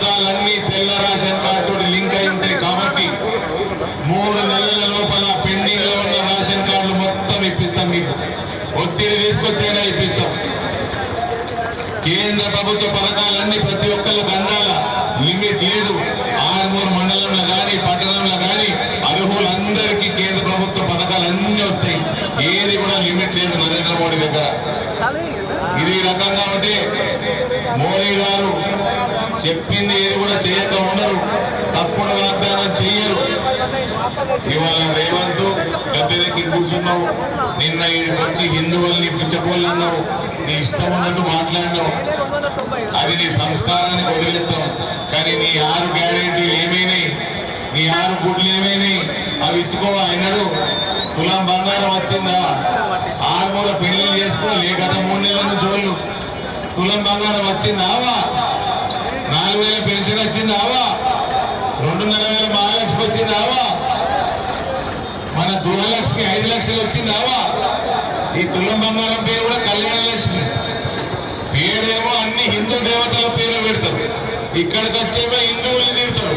పథకాలన్నీ తెల్ల ration card link అయి ఉంటాయి కాబట్టి మూడు నెలల లోపల పెండింగ్లో ఉన్న రేషన్ కార్డులు మొత్తం ఇప్పిస్తాం మీకు. ఒత్తిడి తీసుకొచ్చైనా ఇప్పిస్తాం. కేంద్ర ప్రభుత్వ పథకాలన్నీ ప్రతి ఒక్కరికి అందాల లిమిట్ లేదు. ఆరుమూరు మండలంలో కానీ పట్టణంలో కానీ అర్హులందరికీ కేంద్ర ప్రభుత్వ పథకాలు అన్నీ వస్తాయి. ఏది కూడా లిమిట్ లేదు నరేంద్ర మోడీ దగ్గర. ఇది రకంగా ఉంటే మోడీ గారు చెప్పింది ఏది కూడా చేయక ఉండరు. తప్పుడు వాగ్దానం చెయ్యరు. ఇవాళ రేవంత్ గద్దెలకి కూర్చున్నావు. నిన్న వచ్చి హిందువుల్ని పిచ్చపోళ్ళన్నావు నీ ఇష్టం ఉన్నట్టు మాట్లాడినావు. అది నీ సంస్కారాన్ని వదిలేస్తాం. కానీ నీ ఆరు గ్యారెంటీలు ఏమైనాయి? నీ ఆరు గుడ్లు ఏమైనాయి? అవి ఇచ్చుకో అయినాడు తులం బంగారం వచ్చిందా? ఆరుమూల పెళ్ళి చేసుకో ఏ గత మూడు నెలల చూడు తులం బంగారం వచ్చిందావా నాలుగు వేల పెన్షన్ వచ్చిందావా రెండున్నర వేల మహాలక్ష్మి వచ్చిందావా మన గృహలక్ష్మి ఐదు లక్షలు వచ్చిందావా ఈ తులం బంగారం పేరు కూడా కళ్యాణ లక్ష్మి. పేరేమో అన్ని హిందూ దేవతల పేర్లు పెడతారు. ఇక్కడికి వచ్చేమో హిందువుల్ని తిడతారు.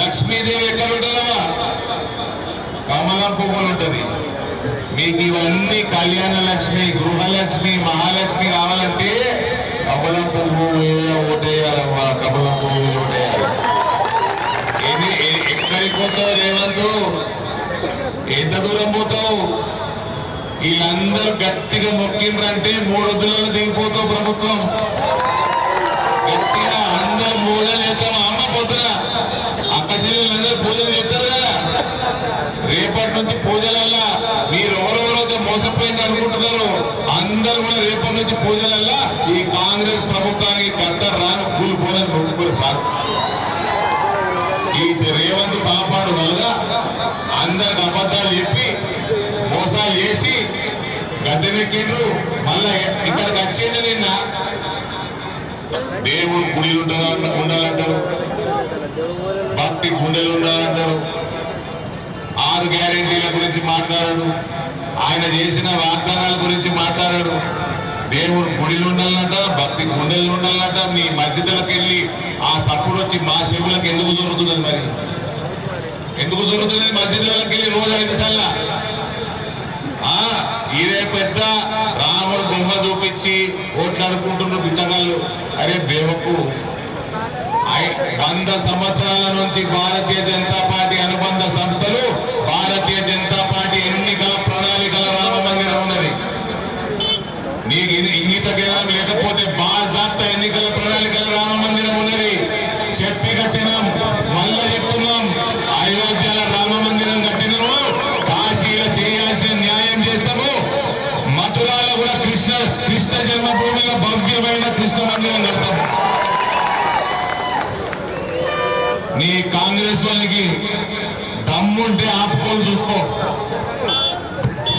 లక్ష్మీదేవి ఎక్కడ ఉంటుందమ్మా కమలం పువ్వులు ఉంటుంది. మీకు ఇవన్నీ కళ్యాణ లక్ష్మి గృహలక్ష్మి మహాలక్ష్మి కావాలంటే కమల పువ్వు ఏదో ఓటేయాలమ్మా కమలం పువ్వు ఓటేయాలి ఎక్కడికి పోతావు రేవంత్? ఎంత దూరం పోతావు? వీళ్ళందరూ గట్టిగా మొక్కిండ్రంటే మూడు వద్దులలో దిగిపోతావు ప్రభుత్వం. గట్టిగా అందరూ పూజలు అమ్మ పొద్దున అక్కశల్లందరూ పూజలు చేస్తారు కదా రేపటి నుంచి పూజలల్లా మీరు ఎవరెవరైతే మోసపోయింది అనుకుంటున్నారో. అందరూ కూడా రేపటి నుంచి పూజలల్లా ఈ కాంగ్రెస్ ప్రభుత్వానికి కట్ట రాను కూలి పోలని మొక్కుకోరు సార్. ఈ రేవంత్ కాపాడు వల్ల అందరికి అబద్ధాలు చెప్పి మోసాలు చేసి గద్దెనెక్కిండ్రు మళ్ళా ఇక్కడికి వచ్చిండు నిన్న. దేవుడు గుడిలు ఉండాలంటారు భక్తి గుండెలు ఉండాలంటారు. ఆరు గ్యారెంటీల గురించి మాట్లాడాడు. ఆయన చేసిన వాగ్దానాల గురించి మాట్లాడాడు. దేవుడు గుడిలు ఉండాలన్నట భక్తి గుండెలు ఉండాలన్నట మీ మధ్యదలకు వెళ్ళి ఆ సప్పుడు వచ్చి మా చెవులకు ఎందుకు దొరుకుతున్నది మరి? ఎందుకు దొరుకుతున్నది మసీదులకు వెళ్ళి రోజు ఐదు సార్లు? ఆ ఇదే పెద్ద రాముడు బొమ్మ చూపించి ఓట్లాడుకుంటున్న బిచ్చగాళ్ళు. అరే దేవకు వంద సంవత్సరాల నుంచి భారతీయ జనతా పార్టీ అనుబంధ సంస్థలు భారతీయ జనతా నీకు ఇది ఇంగిత జ్ఞానం లేకపోతే బాజాప్త ఎన్నికల ప్రణాళికలు రామ మందిరం ఉన్నది. చెప్పి కట్టినాం మళ్ళా చెప్తున్నాం. అయోధ్యల రామ మందిరం కట్టినాము కాశీలో చేయాల్సిన న్యాయం చేస్తాము. మథురాలో కూడా కృష్ణ కృష్ణ జన్మభూమిలో భవ్యమైన కృష్ణ మందిరం కడతాము నీ కాంగ్రెస్ వాళ్ళకి దమ్ముంటే ఆపుకొని చూసుకో.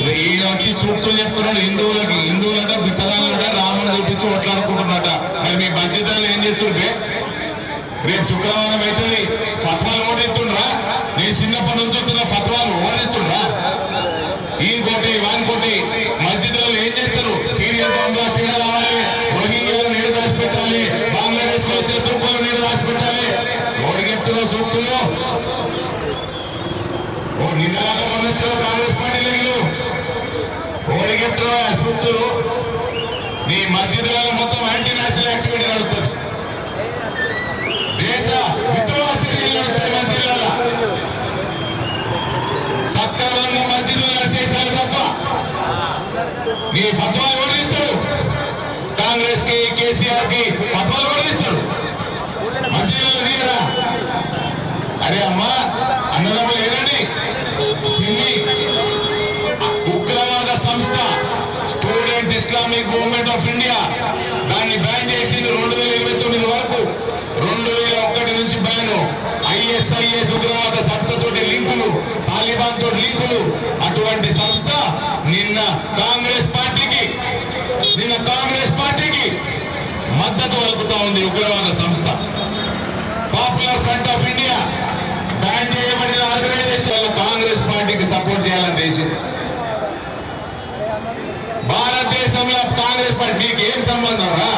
ఈయన వచ్చి సూక్తులు చెప్తున్నాడు హిందువులకి. హిందువులట బిచ్చగాళ్ళట రాముడు చూపించి కొట్లాడుకుంటున్నట. మరి మీ బాధ్యతలు ఏం చేస్తుంటే రేపు శుక్రవారం అయితే ఫత్వాలు ఓడిస్తుండ్రా నేను చిన్నప్పటి నుంచి చూస్తున్న ఫత్వాలు ఓడిస్తుండ్రా ఇంకోటి వానికోటి మస్జిద్లలో ఏం చేస్తారు? సీరియల్ బాంబ్ బ్లాస్ట్ రావాలి. రోహింగ్యాలు నీడు రాసి పెట్టాలి బంగ్లాదేశ్లో వచ్చిన తుర్కులు నీడు దాచి పెట్టాలి ఓడిగెత్తులో సూక్తులు? ఓ నిన్నలాగా కాంగ్రెస్ పార్టీ వీళ్ళు ఓడిగెత్తులో నీ మస్జిద్లలో మొత్తం యాంటీ నేషనల్ యాక్టివిటీ నడుస్తుంది. దేశ విద్రోహ చర్యలు నడుస్తాయి మస్జిద్లలో సక్రమంగా మస్జిద్లో చేశారు తప్ప నీ ఫత్వాలు ఓడిస్తారు కాంగ్రెస్కి కేసీఆర్కి ఫత్వాలు ఓడిస్తారు మసీదులు తీయరా? అరే అమ్మా అన్నదమ్ములు ఏదండి సిన్ని కాదు. అటువంటి సంస్థ నిన్న కాంగ్రెస్ పార్టీకి నిన్న కాంగ్రెస్ పార్టీకి మద్దతు పలుకుతా ఉంది ఉగ్రవాద సంస్థ. Popular Front of India ban చేయబడిన ఆర్గనైజేషన్ కాంగ్రెస్ పార్టీకి సపోర్ట్ చేయాలని దేశం భారతదేశంలో కాంగ్రెస్ పార్టీ మీకు ఏం సంబంధం రా?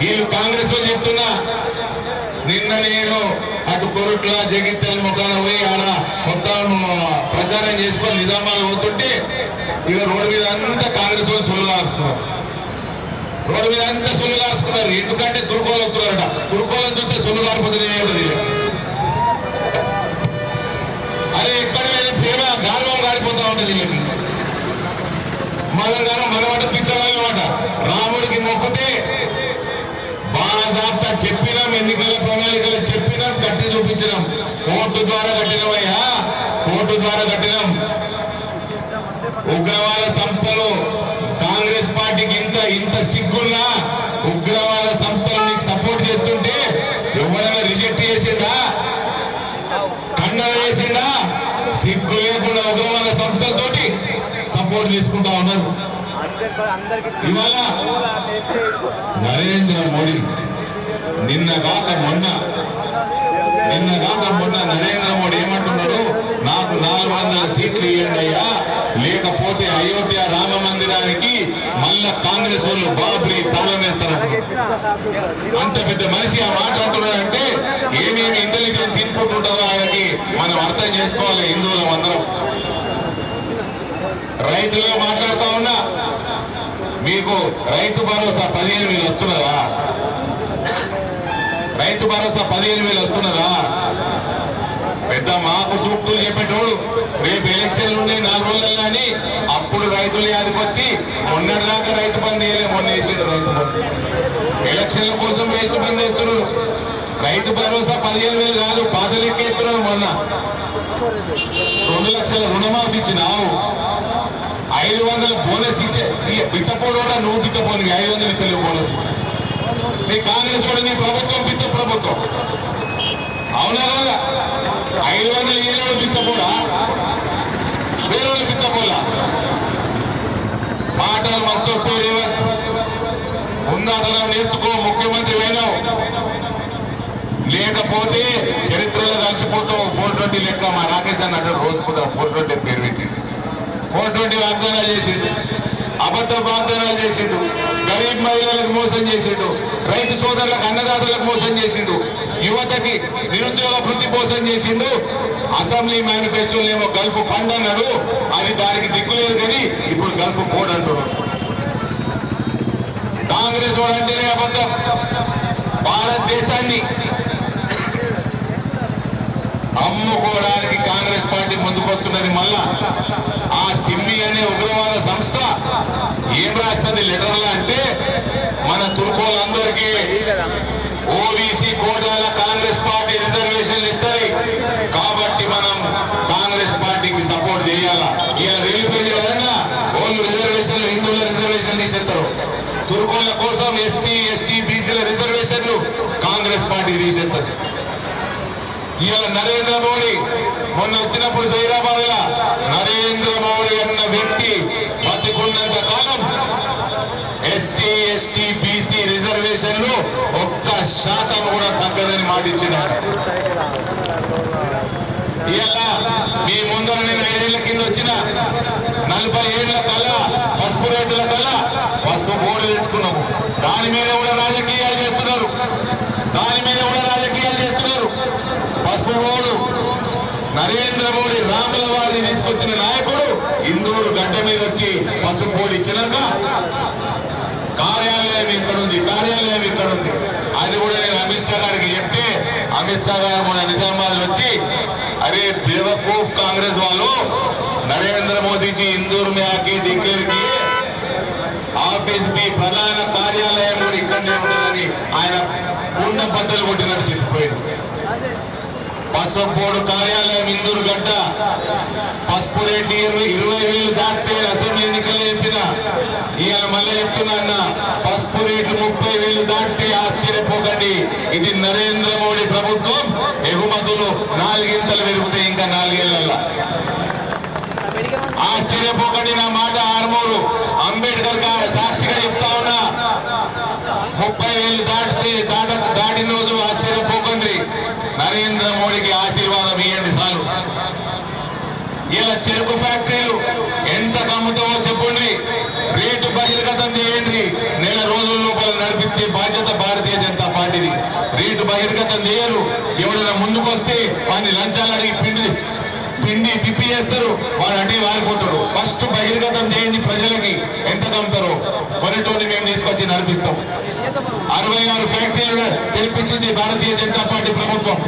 వీళ్ళు కాంగ్రెస్లో చెప్తున్నా. నిన్న నేను అటు కొరట్లా జగిత్యాల ముఖాన పోయి ఆడ మొత్తం ప్రచారం చేసుకొని నిజామాబాద్ పోతుంటే ఇలా రోడ్డు మీద అంతా కాంగ్రెస్ వాళ్ళు సొల్లు కాస్తున్నారు. రోడ్డు మీద అంతా సొల్లు కాసుకున్నారు ఎందుకంటే తుర్కోలు వస్తున్నారట. తుర్కోలను చూస్తే సొల్లు కారిపోతుంది ఏమిటి అరే ఎక్కడ లేదు. ప్రేమ గాలిలో గారిపోతా ఉంటది వీళ్ళకి మన గారు మనమాట పిచ్చవాళ్ళమాట రాముడికి మొక్కితే బాజాబ్తా చెప్పినాం ఎన్నికల ప్రణాళికలు చెప్పినాం కట్టి చూపించినాం. కోర్టు ద్వారా కట్టినవయ్యా. కోర్టు ద్వారా కట్టినాం. ఉగ్రవాద సంస్థలు కాంగ్రెస్ పార్టీకి ఇంత ఇంత సిగ్గున్నా ఉగ్రవాద సంస్థలు నీకు సపోర్ట్ చేస్తుంటే ఎవరైనా రిజెక్ట్ చేసిందా? ఖండన చేసిందా? సిగ్గు లేకుండా ఉగ్రవాద సంస్థలతోటి సపోర్ట్ తీసుకుంటా ఉన్నారు. ఇవాళ నరేంద్ర మోడీ నిన్న కాక మొన్న నిన్న కాక మొన్న నరేంద్ర మోడీ ఏమంటున్నాడు నాకు నాలుగు వందల సీట్లు ఇవ్వండి అయ్యా లేకపోతే అయోధ్య రామ మందిరానికి మళ్ళా కాంగ్రెస్ వాళ్ళు బాబ్రీ తాళం వేస్తారు అంత పెద్ద మనిషి ఆ మాట్లాడుతున్నాడంటే ఏమేమి ఇంటెలిజెన్స్ ఇన్పుట్ ఉంటుందో ఆయనకి మనం అర్థం చేసుకోవాలి హిందువులం అందరం రైతులుగా మాట్లాడుతా ఉన్నా. మీకు రైతు భరోసా పదిహేను వేలు వస్తున్నదా? రైతు భరోసా పదిహేను వేలు వస్తున్నదా? మాకు సూక్తులు చెప్పేటోడు రేపు ఎలక్షన్లు నాలుగు రోజులు కానీ అప్పుడు రైతులు యాదకొచ్చి మొన్నటిదాకా రైతు బంద్ వేయలే మొన్న వేసిండు రైతు బంద్. ఎలక్షన్ల కోసం రైతు బంద్ వేస్తున్నారు రైతు భరోసా పదిహేను వేలు కాదు పాత లెక్క ఎత్తున్నారు మొన్న. రెండు లక్షల రుణమాఫీ ఇచ్చినావు ఐదు వందల బోనస్ ఇచ్చే పిచ్చపోడు కూడా నువ్వు పిచ్చపోను ఐదు వందలు తెలుగు బోనస్. నీ కాంగ్రెస్ కూడా నీ ప్రభుత్వం పిచ్చ ప్రభుత్వం. ఐదు వందలు ఏ రోజు పిచ్చపోడా ఏ రోజు పిచ్చపోలా మాటలు మస్తు వస్తే రేవంత్ ఉందాదనం నేర్చుకో ముఖ్యమంత్రి వేణం లేకపోతే చరిత్రలో కలిసిపోతావు. ఫోర్ ట్వంటీ లెక్క మా రాకేష్ అన్నట్టు రోజు పొద్దున ఫోర్ ట్వంటీ పేరు పెట్టి. ఫోర్ ట్వంటీ వాగ్దానాలు చేసిండు. అబద్ధ వాగ్దానాలు చేసిండు. గరీబ్ మహిళలకు మోసం చేసిండు. రైతు సోదరులకు అన్నదాతలకు మోసం చేసిండు. యువతకి నిరుద్యోగ వృత్తి మోసం చేసిండు. అసెంబ్లీ మేనిఫెస్టోలో ఏమో గల్ఫ్ ఫండ్ అన్నాడు. అది దానికి దిక్కులేదు కానీ ఇప్పుడు గల్ఫ్ కోడ్ అంటున్నాడు. కాంగ్రెస్ వాళ్ళంటేనే అబద్ధం. భారతదేశాన్ని అమ్ముకోవడానికి కాంగ్రెస్ పార్టీ ముందుకొస్తున్నది మళ్ళా ఆ సిమ్మి అనే ఉగ్రవాద సంస్థ ఏం రాస్తుంది లెటర్లు అంటే మన తుర్కోలందరికీ ఓబీసీ కోటాల కాంగ్రెస్ పార్టీ రిజర్వేషన్లు ఇస్తాయి. కాబట్టి మనం కాంగ్రెస్ పార్టీకి సపోర్ట్ చేయాలా? ఇలా వెళ్ళిపోయింది కదన్నా ఓన్లీ రిజర్వేషన్లు హిందువుల రిజర్వేషన్ తీసేస్తారు. తుర్కోల కోసం ఎస్సీ ఎస్టీ బీసీల రిజర్వేషన్లు కాంగ్రెస్ పార్టీ తీసేస్తారు. ఇవాళ నరేంద్ర మోడీ మొన్న వచ్చినప్పుడు సైరాబాద్ లా నరేంద్ర మోడీ అన్న వ్యక్తి బతికున్నంత కాలం ఎస్సీ ఎస్టీ బీసీ రిజర్వేషన్లు ఒక్క శాతం కూడా తగ్గదని మాటిచ్చినారు ఇలా మీ ముందర నేను ఐదేళ్ళ కింద వచ్చిన నలభై ఏళ్ళ కళ పసుపు రైతుల కళ పసుపు బోర్డు తెచ్చుకున్నాము. దాని మీద కూడా రాజకీయాలు చేస్తున్నారు దాని మీద కూడా రాజకీయాలు చేస్తున్నారు పసుపు బోర్డు నరేంద్ర మోడీ రాముల వచ్చిన నాయకుడు ఇందూరు గడ్డ మీద వచ్చి పసుపు పోడి చిలక. కార్యాలయం ఇక్కడ ఉంది కార్యాలయం ఇక్కడ ఉంది అది కూడా నేను అమిత్ షా గారికి చెప్తే అమిత్ షా గారు మన నిజామాబాద్ వచ్చి అరే దేవకూఫ్ కాంగ్రెస్ వాళ్ళు నరేంద్ర మోదీజీ ఇందూరు మ్యాకి ఆకి డిక్లేర్కి ఆఫీస్ మీ ప్రధాన పసుపోడు కార్యాలయం ఇందూరు గడ్డ. పసుపు రెడ్డి ఇరవై ఇరవై వేలు దాటితే అసెంబ్లీ ఎన్నికలు చెప్పిన. ఇవాళ మళ్ళీ చెప్తున్నా అన్న పసుపు రేటు ముప్పై వేలు దాటితే ఆశ్చర్యపోకండి. ఇది నరేంద్ర మోడీ ప్రభుత్వం ఎగుమతులు నాలుగింతలు పెరుగుతాయి ఇంకా నాలుగేళ్ళలో ఆశ్చర్యపోకండి నా మాట ఆరుమూరు. అంబేద్కర్ గారు సాక్షిగా చెప్తా ఉన్నా ముప్పై వేలు దాటి దాటిన రోజు ఆశ్చర్యపోకండి నరేంద్ర మోడీకి ఆశీర్వాదం ఇవ్వండి చాలు ఇలా చెరుకు ఫ్యాక్టరీలు ఎంత కమ్ముతావో చెప్పండి రేటు బహిర్గతం చేయండి నెల రోజుల లోపల నడిపించే బాధ్యత భారతీయ బహిర్గతం చేయరు ఎవరైనా ముందుకు వస్తే వాడిని లంచాలు అడిగి పిండి పిండి పిప్పి చేస్తారు వాడు అటే వారిపోతాడు ఫస్ట్ బహిర్గతం చేయండి ప్రజలకి ఎంత కమ్ముతారో కొనేటోని మేము తీసుకొచ్చి నడిపిస్తాం. అరవై ఆరు ఫ్యాక్టరీలు తెరిపించింది భారతీయ జనతా పార్టీ ప్రభుత్వం.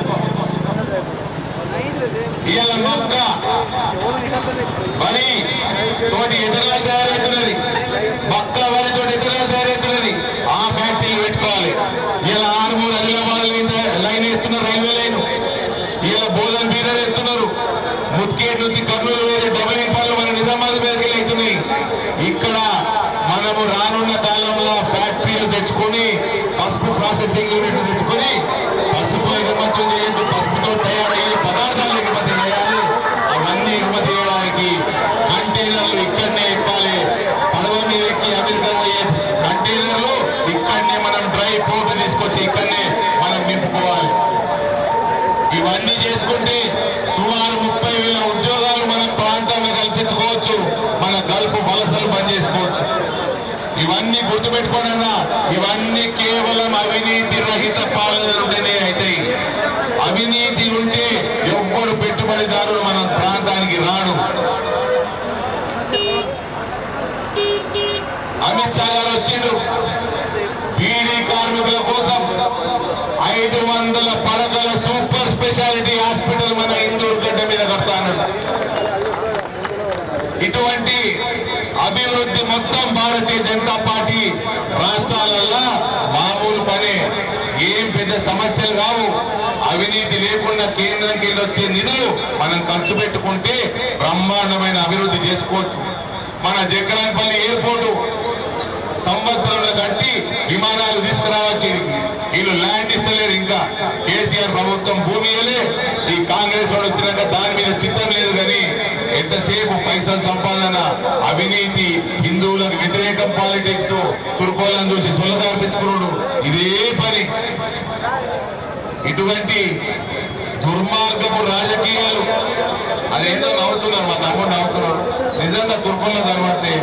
తెచ్చుకొని పసుపు ప్రాసెసింగ్ యూనిట్ తెచ్చుకొని పసుపు ఎగుమతి చేయండి పసుపుతో తయారయ్యే పదార్థాలు ఎగుమతి కేంద్రంకి వచ్చే నిధులు మనం ఖర్చు పెట్టుకుంటే బ్రహ్మాండమైన అభివృద్ధి చేసుకోవచ్చు. మన జగ్గరాన్పల్లి ఎయిర్పోర్టు సంవత్సరాలు కట్టి విమానాలు తీసుకురావచ్చు. వీళ్ళు ల్యాండ్ ఇస్తలేరు ఇంకా. కేసీఆర్ ప్రభుత్వం భూమి ఈ కాంగ్రెస్ వాడు వచ్చినాక దాని మీద చిత్తం లేదు కానీ ఎంతసేపు పైసలు సంపాదన అవినీతి హిందువులకు వ్యతిరేకం పాలిటిక్స్ తుర్కోలను చూసి సొలదార్పించుకున్నాడు ఇదే పని. ఇటువంటి దుర్మార్గపు రాజకీయాలు. అదేదో నవ్వుతున్నారు మా తమ్ముడు నవ్వుతున్నారు నిజంగా తుర్కోల్లో కనబడితే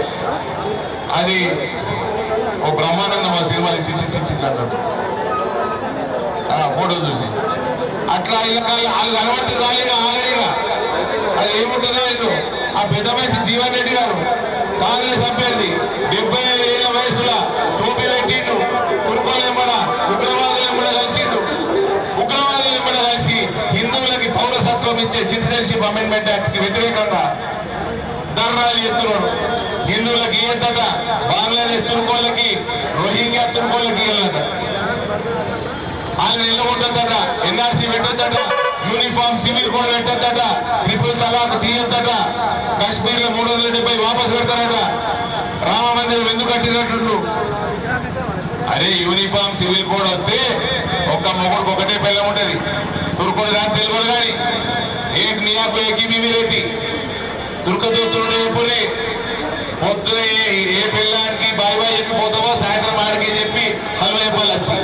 అది ఓ బ్రహ్మానంద మా సినిమాలు ఇట్టి ఆ ఫోటో చూసి. అట్లా ఇలా వాళ్ళు కనబడితే చాలిగా ఆగరిగా అది ఏముంటుందో ఆ పెద్ద మనిషి జీవన్ రెడ్డి గారు కాంగ్రెస్ అభ్యర్థి డెబ్బై వచ్చే సిటిజన్షిప్ అమెండ్మెంట్ యాక్ట్ వ్యతిరేకంగా ధర్నాలు చేస్తున్నారు. హిందువులకు ఇయ్యద్దట. బంగ్లాదేశ్ తుర్కోళ్ళకి రోహింగ్యా తుర్కోళ్ళకి ఇవ్వాలట వాళ్ళని నిలబొట్టద్దట ఎన్ఆర్సీ పెట్టద్దట. యూనిఫామ్ సివిల్ కోడ్ పెట్టద్దట. ట్రిపుల్ తలాక్ తీయద్దట. కాశ్మీర్లో మూడు వందల డెబ్బై వాపసు పెడతారట. రామ మందిరం ఎందుకు కట్టినట్టు అరే యూనిఫామ్ సివిల్ కోడ్ వస్తే ఒక్క మొగుడికి ఒకటే పిల్లం ఉంటది. కానీ తెలుగులు కానీ ఏక్ నియాకు ఏకి బీవీ రెడ్డి తుర్క చూస్తుండే ఎప్పుడు పొద్దున ఏ- ఏ పిల్లానికి బాయ్ బాయ్ చెప్పి పోతావో సాయంత్రం ఆడికి చెప్పి హలో చెప్పాలి వచ్చి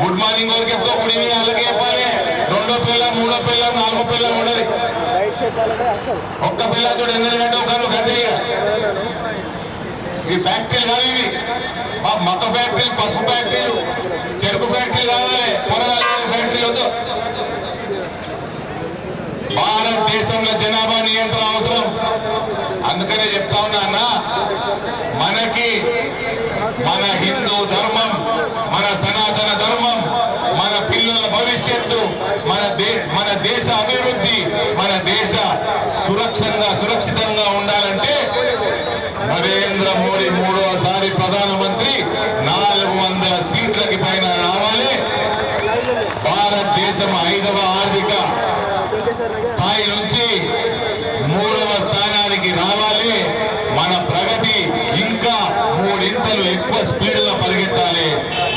గుడ్ మార్నింగ్ వరకు చెప్తావు గుడ్ ఈవినింగ్ వాళ్ళకి చెప్పాలి. రెండో పిల్ల మూడో పిల్ల నాలుగో పిల్ల ఉండాలి. ఒక్క పిల్లతో ఎన్నర గంట ఒకళ్ళు గంట ఇక. ఈ ఫ్యాక్టరీలు కాదు ఇవి. మా మత ఫ్యాక్టరీలు పసుపు ఫ్యాక్టరీలు. చెరుకు ఫ్యాక్టరీ కావాలి పొరగాలి ఫ్యాక్టరీలు వద్దు. భారతదేశంలో జనాభా నియంత్రణ అవసరం. అందుకనే చెప్తా ఉన్నా అన్న మనకి మన హిందూ ధర్మం మన సనాతన ధర్మం మన పిల్లల భవిష్యత్తు మన దే మన దేశ అభివృద్ధి మన దేశ సురక్షంగా సురక్షితంగా ఉండాలంటే నరేంద్ర మోడీ మూడవసారి ప్రధానమంత్రి నాలుగు వందల సీట్లకి పైన రావాలి భారతదేశం ఐదవ ఆర్థిక స్థాయి నుంచి మూడవ స్థానానికి రావాలి. మన ప్రగతి ఇంకా మూడింతలు ఎక్కువ స్పీడ్లో పరిగెత్తాలి.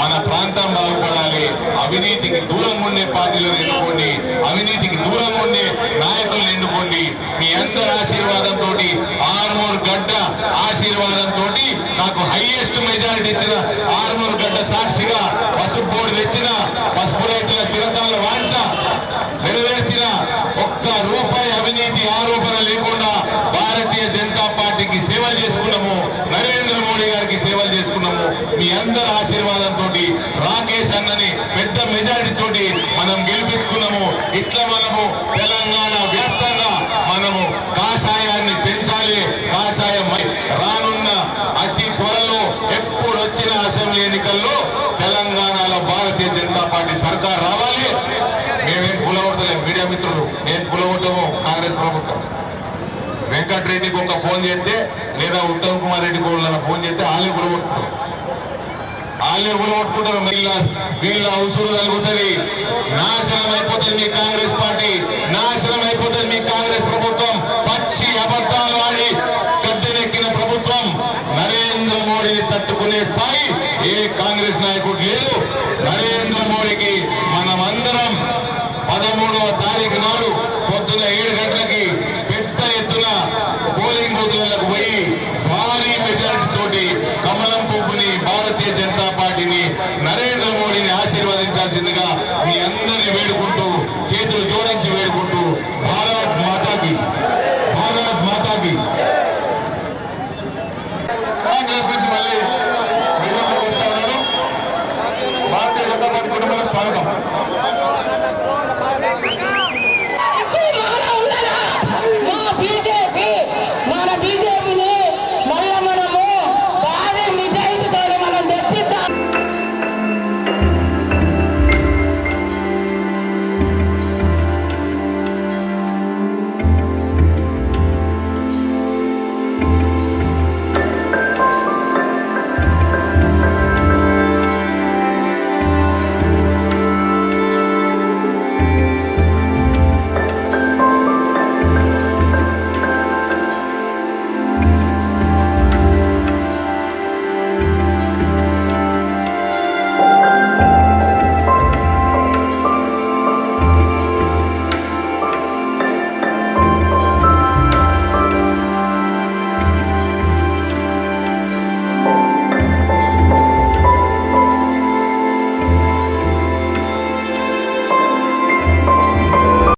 మన ప్రాంతం బాగుపడాలి. అవినీతికి దూరంగా ఉండే పార్టీలను ఎన్నుకోండి. అవినీతికి దూరంగా ఉండే నాయకులను ఎన్నుకోండి. మీ అందరి ఆశీర్వాదంతో ఆర్మూర్ గడ్డ ఆశీర్వాదంతో నాకు హైయెస్ట్ మెజారిటీ ఇచ్చిన ఆర్మూర్ గడ్డ సాక్షిగా పసుపు తెచ్చిన పసుపు రైతుల చిరతాల వాంఛ నెరవేర్చిన ఒక్క రూపాయి అవినీతి ఆరోపణ లేకుండా భారతీయ జనతా పార్టీకి సేవలు చేసుకున్నాము నరేంద్ర మోడీ గారికి సేవలు చేసుకున్నాము మీ అందరి ఆశీర్వాదంతో రాకేష్ అన్నని పెద్ద మెజారిటీ తోటి గెలిపించుకున్నాము ఇట్లా మనము తెలంగాణ వ్యాప్తంగా మనము కాషాయాన్ని పెంచాలి కాషాయం మై- రానున్న అతి త్వరలో ఎప్పుడు వచ్చిన అసెంబ్లీ ఎన్నికల్లో తెలంగాణలో భారతీయ జనతా పార్టీ సర్కార్ రావాలి మేమేం కూలగొడతలేము మీడియా మిత్రులు నేను కూలగొట్టము కాంగ్రెస్ ప్రభుత్వం వెంకటరెడ్డికి ఒక ఫోన్ చేస్తే లేదా ఉత్తమ్ కుమార్ రెడ్డి కోళ్ళని ఫోన్ చేస్తే వాళ్ళే కూలగొట్టుకుంటారు వాళ్ళే కూలగొట్టుకుంటారు వీళ్ళ వీళ్ళ అవసరం కలుగుతుంది నాశనం అయిపోతుంది మీ కాంగ్రెస్ పార్టీ. నాశనం అయిపోతుంది మీ కాంగ్రెస్ ప్రభుత్వం. పచ్చి అబద్ధాలు ఆడి గద్దెనెక్కిన ప్రభుత్వం. నరేంద్ర మోడీని తట్టుకునే స్థాయి ఏ కాంగ్రెస్ నాయకుడు లేదు నరేంద్ర మోడీకి మనమందరం పదమూడవ తారీఖు నాడు పొద్దున ఏడు గంటలకి పెద్ద ఎత్తున పోలింగ్ బూత్లకు పోయి భారీ మెజారిటీ తోటి కమలం పువ్వుని భారతీయ జనతా పార్టీని నరేంద్ర మోడీని ఆశీర్వదించాల్సిందిగా మీ అందరిని వేడుకుంటూ చేతులు జోడించి వేడుకుంటూ భారత్ మాతాకి భారత్ మాతాకి కాంగ్రెస్ నుంచి మళ్ళీ బిల్లంలోకి స్వాగతం.